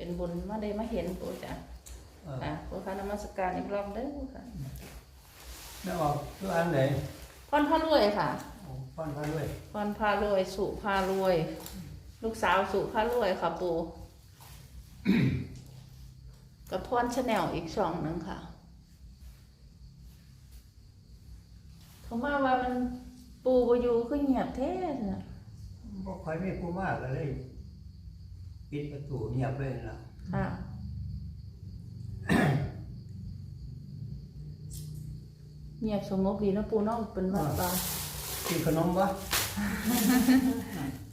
เป็นบุญมาได้มาเห็นปูจ้ะเออค่ะปูค่ะนมัสการอีกรอบเด้อค่ะไม่ออกตัวอันไหนพรพารวยค่ะโอ้ฟันพันด้วยพรพารวย สุพารวย ลูกสาวสุพารวยค่ะ ปูกับพรชาแนลอีกช่องหนึ่งค่ะเขามาว่ามันปูบอยู่คือเงียบแท้น่ะบ่ค่อยมีผู้มากก็เลย ปิดประตูเงียบเลยนะค่ะ เงียบสงบดีเนาะปูเนาะเป็นวัดป่ากินขนมบ่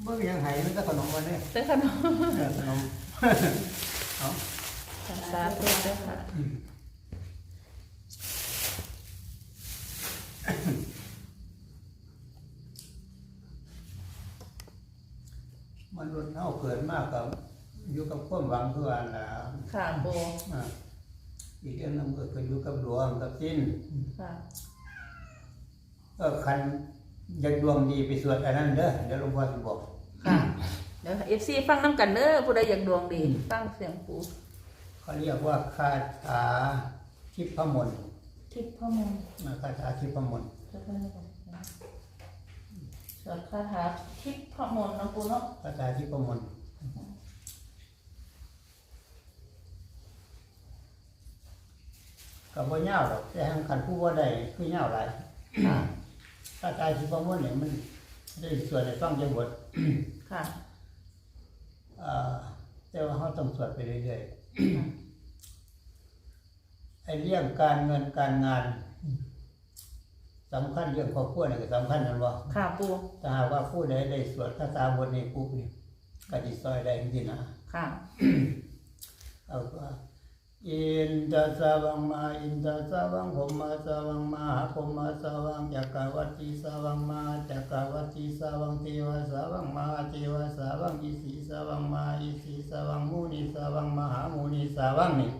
บ่มีหยังให้มันแต่ขนมวันนี้แต่ขนมเออขนม เอา สาธุเด้อค่ะ มันรุ่นเฮาเกิดมากกับอยู่กับความหวังคือว่าล่ะค่ะปูอ่าอีกอันหนึงก็คืออยู่กับดวงกับสิ้น ค่ะเออคันอยากดวงดีไปสวดอันนั้นเด้อเดี๋ยวหลวงพ่อสิบอก ค่ะ เดี๋ยวเอฟซีฟังน้ำกันเด้อผู้ใดอยากดวงดี ฟังเสียงปูเขาเรียกว่าคาถาทิพมนต์ทิพย์พระมงนะคาถาทิพมนต์ จะเป็นอะไรนะส วดคาถาทิพย์พระมงเนาะปูเนาะคาถาทิพมนต์ก็บ่ยาวหรอกแต่ทางคันผู้บ่ได้คือยาวหลายค่ะคาถาทิพมนต์เนี่ยมันได้สวดได้ฟังจังบทค่ะเอ่อแต่ว่าเขาต้องสวดไปเรื่อยๆไอ้เรื่องการเงินการงาน สำคัญเรื่องครอบครัวนี่ก็สำคัญนั่นบ่ค่ะปูถ้าหากว่าผู้ใดได้สวดคาถาบทนี้ปุ๊บนี่ก็สิซอยได้จริงๆนะ ค่ะ เอาว่าอินทสาวังมาอินทสาวังผมมาสาวังมาหาผมมาสาวังจักรวัติสาวังมาจักรวัติสาวังเทวสาวังมาเทวสาวังอิสีสาวังมาอิสีสาวังมุนีสาวังมหามุนีสาวังนี่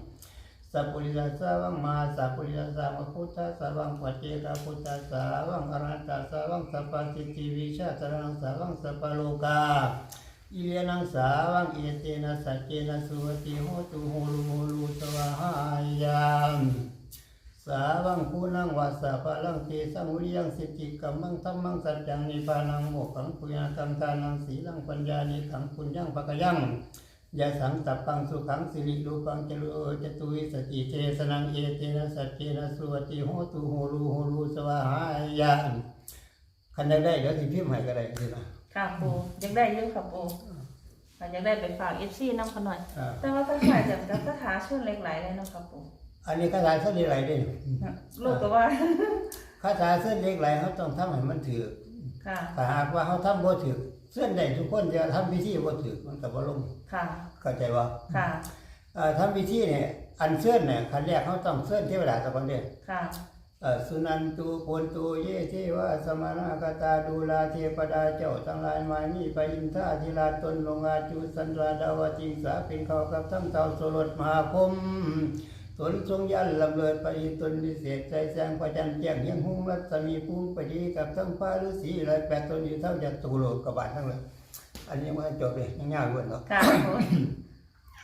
สัพพุริสสาวังมาสัพพุริสสาวงพุทธะสวังปัจเจกพุทธะสวังอรหันตสวังสัพพสิทธิวิชาสรนังสวังสัพพโลกาอิเยนังสาวังเอเตนะสัจเจนะสุวติโหตุโหรุโหรุสวาหายามสาวังคูนังวัสสะพลังเตสังวิยังสิทธิกัมมังธัมมังสัจจังนิพานังโมกขังปุญญากัมทานังสีลังปัญญานิขังปุญญังปะกยัง ยาสังตัปปังสุขังสิริรูปังจรุจตุวิสติเทสนังเอเตนะสัจเจนะสุวติโหตุโหรุโหรุสวาหายามคันใดได้เดี๋ยวสิพิมพ์ให้ก็ได้สินะค่ะปูอยากได้เยอะค่ะปูค่ะอยากได้ไปฝากเอฟซีน้ำเขาหน่อยอ่าแต่ว่าถ้าขายจากจากคาถาช่วยเล็กไหลเลยเนาะครับปูอันนี้คาถาเส้นเล็กไหลเด้ลูกก็ว่าคาถาเส้นเล็กไหลเขาต้องทำให้มันถือค่ะถ้าหากว่าเขาทำบ่ถือ เส้นใดทุกคนจะทำพิธีบ่ถือมันก็บ่ลงค่ะ เข้าใจว่าค่ะ ทำพิธีเนี่ยอันเส้นเนี่ยคันแรกเขาต้องเส้นเทวดาตะกอนเด้ค่ะเอ่อสุนันตุโคนตุเยเทวะสมานากตาดูลาเทปดาเจ้าทั้งหลายมานี่ไปอินทาธิราตนลงอาจุสันราดาวจิงสาเป็นเขากับทั้งเท่าโสรถมหาคม ตนทรงยันลำเลิดไปตนวิเศษใจแสงประจันแจ้งยังหุ่งรัศมีภูมิปดีกับทั้งพระฤาษีไรแปดตนอยู่เท่าจะตูโลกกบาลทั้งเลยอันนี้มันจบเลยยังยากด้วยเนาะค่ะปู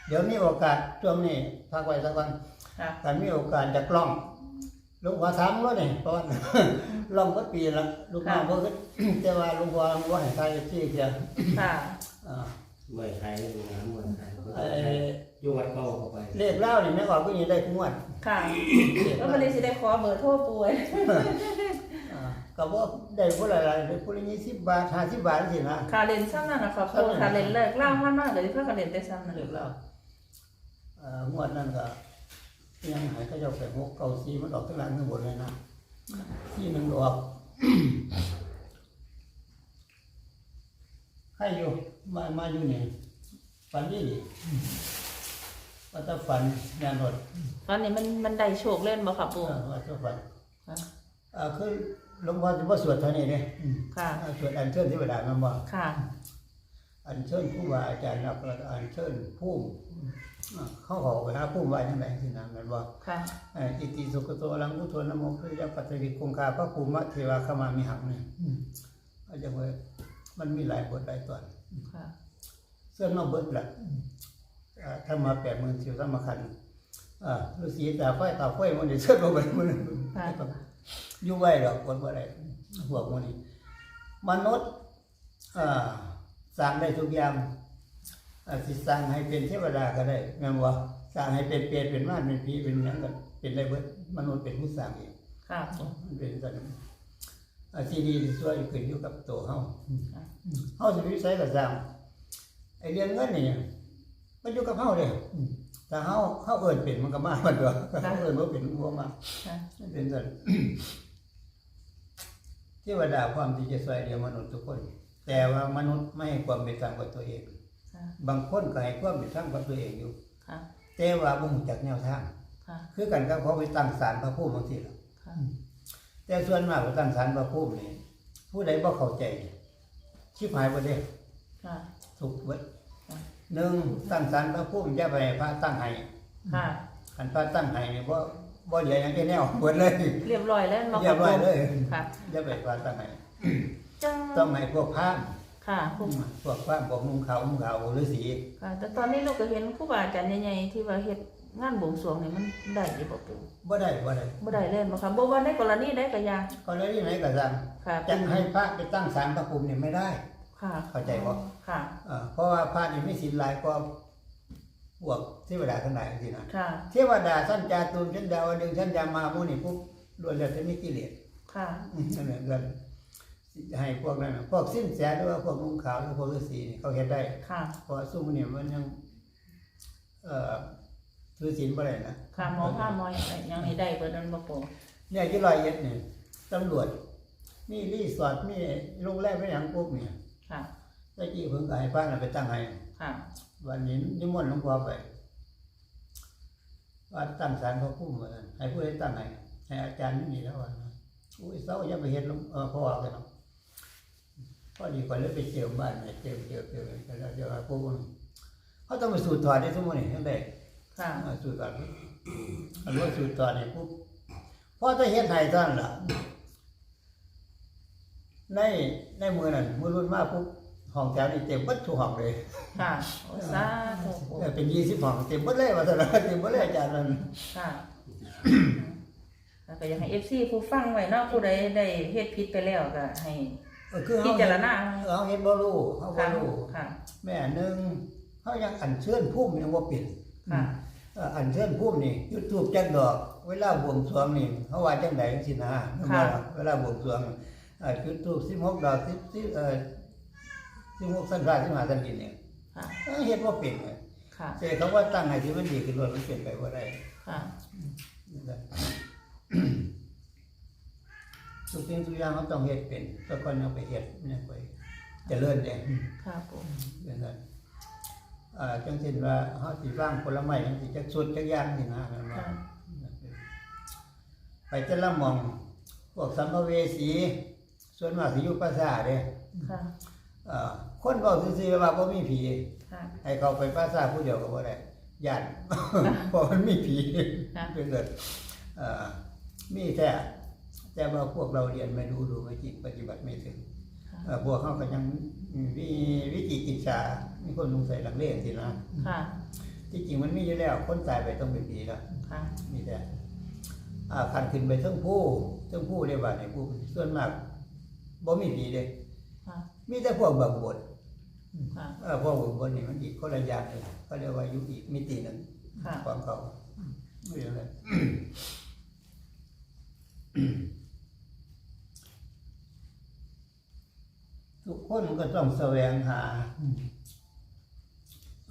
เดี๋ยวมีโอกาสช่วงนี้พักไว้สักวันค่ะถ้ามีโอกาสจะกล้องหลุงพ่อถามว่าเนี่ยเพราะว่าล่องก็ปีละลูกน้องก็คือแต่ว่าหลุงพ่อว่าให้ใครที่เพียงค่ะอ่าเมื่อไทยดูน้ำเมื่อไทยไอ้อยู่วัดเก่าเข้าไปเลขเล่านี่ไม่ออกก็ยังได้ทุกงวันค่ะ แล้ววันนี้สิได้ขอเบอร์โทรปูไว้อ่าก็บอกได้ผู้ละหลายได้ผู้ละยี่สิบบาทห้าสิบบาทสินะค่ะเล่นซ้ำนั่นนะคะปูค่ะเล่นเลิกเล่าพันมากเดี๋ยวเพื่อนก็เล่นได้ซ้ำนั่นเลือกแล้วเอ่องวดนั้นก็ยังหายก็จะไปหกเก้าสี่มันออกทั้งหลังทั้งบนเลยนะที่หนึ่งออก ให้อยู่มามาอยู่นี่ฝันดีดี ว่าถ้าฝันงานรถตอนนี้มันมันได้โชคเล่นบ่ค่ะปูเออว่าถ้าฝันค่ะเอ่อคือหลวงพ่อจะว่าสวดเท่านี้เนี่ยค่ะสวดอันเชิญเทวดามาบ่ค่ะ อันเชิญผู้ว่าอาจารย์นักแล้วก็อันเชิญผู้เขาขอไปหาผู้ว่าจังไดสินะแม่นบ่ค่ะเอ่ออิติสุขโตลังพุทโธนะโมพุทธะปัตติคงคาพระภูมิเทวาขมามิหังนี่อาจารย์ว่ามันมีหลายบทหลายตอนค่ะเสื้อมาเบิดละ เอ่อถ้ามาแปดหมื่นสิวถ้ามาคันอ่าฤาษีตาไฟตาไฟมันได้เชิดลงไปมันค่ะอยู่ไว้ดอกคนบ่ได้พวกมันนี่มนุษย์อ่าสร้างได้ทุกอย่างอาสิสร้างให้เป็นเทวดาก็ได้แม่นบ่สร้างให้เป็นเปรตเป็นมารเป็นผีเป็นหยังก็เป็นได้เบิดมนุษย์เป็นผู้สร้างเองค่ะปูมันเป็นสันอาชีดีที่ช่วยขึ้นอยู่กับตัวเฮาค่ะเฮาสิวิสัยก็สร้างไอ้เรื่องเงินนี่ มันอยู่กับเฮาเด้ถ้าเฮาเฮาเอิ้นเป็นมันก็มามันตัวถ้าเฮาเอิ้นบ่เป็นมันบ่มาค่ะมันเป็นสันเทวดาความที่จะช่วยเหลือมนุษย์ทุกคน แต่ว่ามนุษย์ไม่ให้ความเป็นธรรมกับตัวเองค่ะบางคนก็ให้ความเป็นธรรมกับตัวเองอยู่ค่ะแต่ว่าบ่รู้จักแนวทางค่ะคือกันกับเขาไปตั้งศาลพระภูมิบางทีล่ะค่ะแต่ส่วนมากไปตั้งศาลพระภูมินี่ผู้ใดบ่เข้าใจชิบหายบ่ได้ค่ะถูกเบิดค่ะ หนึ่งตั้งศาลพระภูมิอย่าไปให้พระตั้งให้ค่ะคันพระตั้งให้นี่บ่บ่เหลือหยังแค่แนวเบิดเลย เรียบร้อยแล้วมาเรียบร้อยเลยค่ะอย่าไปพระตั้งให้จังต้องให้พวกพระค่ะปูพวกพระพวกนุ่งขาวนุ่งขาวฤาษีค่ะ แต่ตอนนี้เราก็เห็นครูบาอาจารย์ใหญ่ๆที่ว่าเฮ็ดงานบวงสรวงนี่มันได้อยู่บ่ปูบ่ได้บ่ได้บ่ได้เล่นบ่ค่ะบ่ว่าในกรณีใดก็อยาก็เลยที่ไหนก็สั่งค่ะจะให้พระไปตั้งศาลพระภูมินี่ไม่ได้ ค่ะเข้าใจบ่ค่ะเอ่อเพราะว่าพระนี่มีศีลหลายกว่าพวกเทวดาทั้งหลายจังซี่นะค่ะ เทวดาท่านจาตุมท่านดาวดึงท่านยามาหมูนี่ปุ๊บล้วนแล้วจะมีกิเลสค่ะอืมนั่นแหละกันให้พวกนั้นน่ะพวกสิ้นแสหรือว่าพวกนุ่งขาวหรือพวกฤาษีนี่เขาเฮ็ดได้ค่ะเพราะสู้มันเนี่ยมันยัง เอ่อถือศีลบ่ได้นะค่ะหมอผ้าหมออะไรยังให้ได้เบิดนั้นบ่ปูเนี่ยที่ร้อยเอ็ดเนี่ยตำรวจมีรีสอร์ทมีโรงแรมไม่หยังปุ๊บเนี่ย ค่ะตะกี้เพิ่งก็ให้พระน่ะไปตั้งให้ค่ะวันนี้นิมนต์หลวงพ่อไปว่าตั้งศาลพระพุ่มเหมือนกันให้ผู้ใดตั้งให้ให้อาจารย์นี่แล้วว่านะอุ้ยเศร้าอย่าไปเห็นหลวงเออพ่อกันเนาะพอดีก่อนเลยไปเจอบ้านเนี่ยเจอเจอเจอกันแล้วเจอพวกมันเขาต้องไปสูตรถอดได้สมมตินี่ทั้งได้ค่ะมาสูตรถอดอันว่าสูตรถอดนี่ปุ๊บพอจะเฮ็ดให้ท่านล่ะ ในในมือนั่นมือรุ่นมากปุ๊บห้องแถวนี่เต็มเบัดทุกห้องเลยค่ะโอ้สาธุปูเออเป็นยี่สิบห้องเต็มหมดเลยว่าแต่ละเต็มหมดเลยอาจารย์มันค่ะแล้วก็อยากให้ FC ผู้ฟังไว้เนาะผู้ใดได้เฮ็ดผิดไปแล้วก็ให้ เออคือพิเฮาจารณา เออเฮาเห็นบ่รู้เฮาบ่ค่ะรู้ค่ะ แม่หนึงเฮายังอัญเชิญภูมิยังบ่เป็นค่ะ เอ่ออัญเชิญภูมินี่จุดธูปจักดอก เวลาบวงสรวงนี่เฮาว่าจังไดจังซี่นะแม่นบ่ล่ะเวลาบวงสรวง เอ่อจุดธูป16ดอก10 10เอ่อ16สันฟ้า15สันดินเนี่ยค่ะเออเฮ็ดบ่เป็นเลยค่ะแต่เขาว่าตั้งให้ที่มันดีขึ้นรถมันเป็นไปบ่ได้ค่ะทุกสิ่งทุกอย่างเขาต้องเฮ็ดเป็นแล้วก็เอาไปเฮ็ดเนี่ยไปเจริญเองค่ะปูอย่างนั้นอ่าจังเช่นว่าเฮาสิว่างผลไม้จังสิจักสุดจักอย่างนี่นะนั่นว่าค่ะไปแต่ละหม่องพวกสัมภเวสี ส่วนมากสิอยู่ภาษาทเด้ค่ะอ่าคนเว้าซื่อๆว่าบ่มีผีค่ะ ให้เขาไปภาษาทผู้เดียวก็บ่ได้ญาติเพราะมันมีผีค่ะ เป็นเกิดเอ่อมีแต่แต่ว่าพวกเราเรียนไม่รู้ดูไม่จริงปฏิบัติไม่ถึง ค่ะเอ่อพวกเขาก็ยังมีวิจิกิจฉามีคนสงสัยหลังเล่นสินะ ค่ะที่จริงมันมีอยู่แล้ว คนตายไปต้องเป็นผีแล้ว ค่ะมีแต่อ่าคันขึ้นไปเทั้งผู้เทั้งผู้เรียกว่าในผู้ส่วนมาก บ่มีผีเลยค่ะมีแต่พวกบังบดค่ะ เออพวกบังบดนี่มันอีกคนละอย่างเลยเขาเรียกว่าอยู่อีกมิติหนึ่งค่ะ ความเขาไม่รู้เลยทุกคนก็ต้องแสวงหา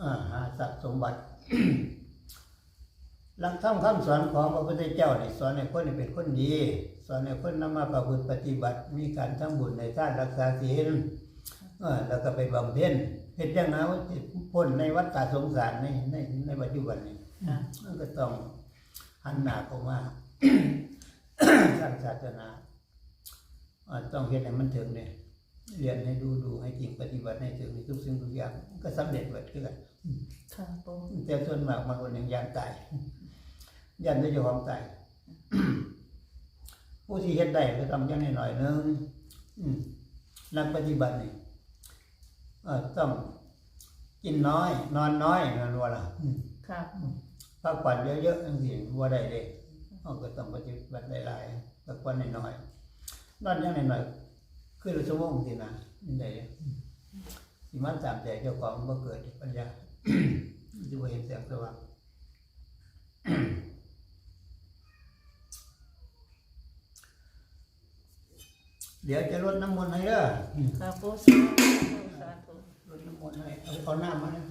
อ่าหาทรัพย์สมบัติ หลักธรรมคำสอนของพระพุทธเจ้านี่สอนให้คนนี่เป็นคนดี สอนให้คนนำมาประพฤติปฏิบัติ มีการทำบุญในท่านรักษาศีลเออแล้วก็ไปบำเพ็ญเพ็ญยังไงว่าจะพ้นในวัฏฏะสงสารในในในปัจจุบันนี้ค่ะมันก็ต้องหันหน้าเข้ามาสร้างศาสนาอ่าต้องเห็นให้มันถึงเนี่ยเรียนให้ดูดูให้จริงปฏิบัติให้ถึงในทุกสิ่งทุกอย่างก็สำเร็จหมดคือกันค่ะปูแต่ส่วนมากมันคนยังยันตายยันด้วยความตาย ผู้ที่เฮ็ดได้ก็ทำอยังหน่อยๆหนึงอืมนักปฏิบัตินี่เอ่อต้องกินน้อย นอนน้อยนั่นว่าล่ะอืมครับพักผ่อนเยอะๆจังซี่บ่ได้เด้เอาก็ต้องปฏิบัติหลายๆพักผ่อนน้อยๆนอนอย่างน้อยๆคือละชั่วโมงสินะนี่ได้เลยสิมันตามใจเจ้าของบ่เกิดปัญญาสิบ่เห็นแสงสว่าง เดี๋ยวจะรดน้ำมนต์ให้เด้ออืมครับปูสาธุสาธุรดน้ำมนต์ให้เอาเอาน้ำมานะ